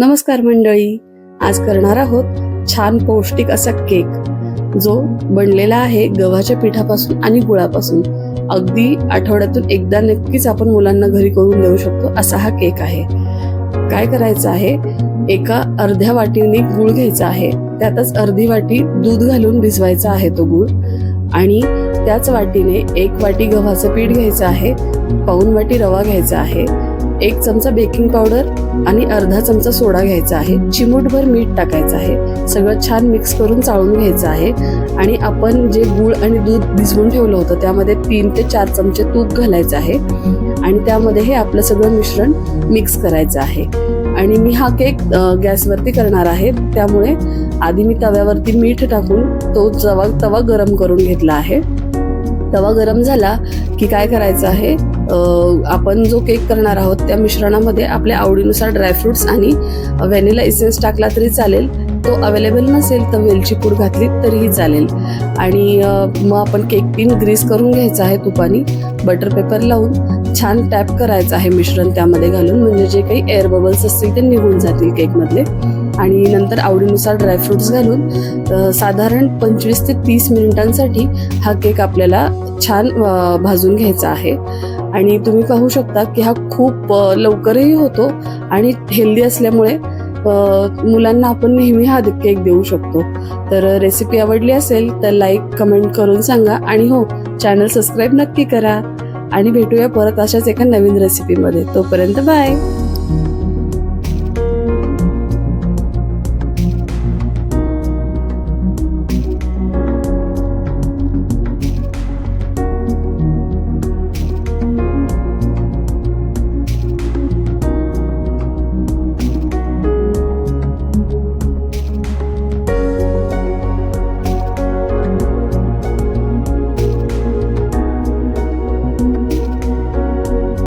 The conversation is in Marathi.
नमस्कार मंडळी. आज करणार आहोत छान पौष्टिक असा केक जो बनलेला आहे गव्हाच्या पिठापासून आणि गुळापासून. अगदी आठवड्यातून एकदा नक्कीच आपण मुलांना घरी करून देऊ शकतो असा हा केक आहे. काय करायचं आहे? एका अर्ध्या वाटीने गुळ घ्यायचा आहे. त्यातच अर्धी वाटी दूध घालून भिजवायचा आहे तो गुळ. आणि त्याच वाटीने एक वाटी गव्हाचं पीठ घ्यायचं आहे. पाऊन वाटी रवा घ्यायचा आहे. एक चमचा बेकिंग पावडर आणि अर्धा चमचा सोडा घ्यायचा आहे. चिमूटभर मीठ टाकायचं आहे. सगळं छान मिक्स करून चाळून घ्यायचं आहे. आणि आपण जे गूळ आणि दूध भिजवून ठेवलं होतं त्यामध्ये तीन ते चार चमचे तूप घालायचं आहे. आणि त्यामध्ये हे आपलं सगळं मिश्रण मिक्स करायचं आहे. आणि मी हा केक गॅसवरती करणार आहे. त्यामुळे आधी मी तव्यावरती मीठ टाकून तो तवा तवा गरम करून घेतला आहे. तवा गरम झाला की काय करायचं आहे? आपण जो केक करणार आहोत त्या मिश्रणामध्ये आपल्या आवडीनुसार ड्रायफ्रुट्स आणि व्हॅनिला इसेन्स टाकला तरी चालेल. तो अवेलेबल नसेल तर वेलची पूड घातली तरीही चालेल. आणि मग आपण केक पिन ग्रीस करून घ्यायचा आहे तुपानी. बटर पेपर लावून छान टॅप करायचं आहे मिश्रण त्यामध्ये घालून. म्हणजे जे काही एअर बबल्स असतील ते निघून जातील केकमधले आणि नंतर आवडीनुसार ड्रायफ्रुट्स घालून साधारण पंचवीस ते तीस मिनिटांसाठी हा केक आपल्याला छान भाजून घ्यायचा आहे. आणि तुम्ही पाहू शकता की हा खूप लवकरही होतो आणि हेल्दी असल्यामुळे मुलांना आपण नेहमी हा केक देऊ शकतो. तर रेसिपी आवडली असेल तर लाईक कमेंट करून सांगा आणि हो चॅनल सबस्क्राईब नक्की करा. आणि भेटूया परत अशाच एका नवीन रेसिपीमध्ये तोपर्यंत बाय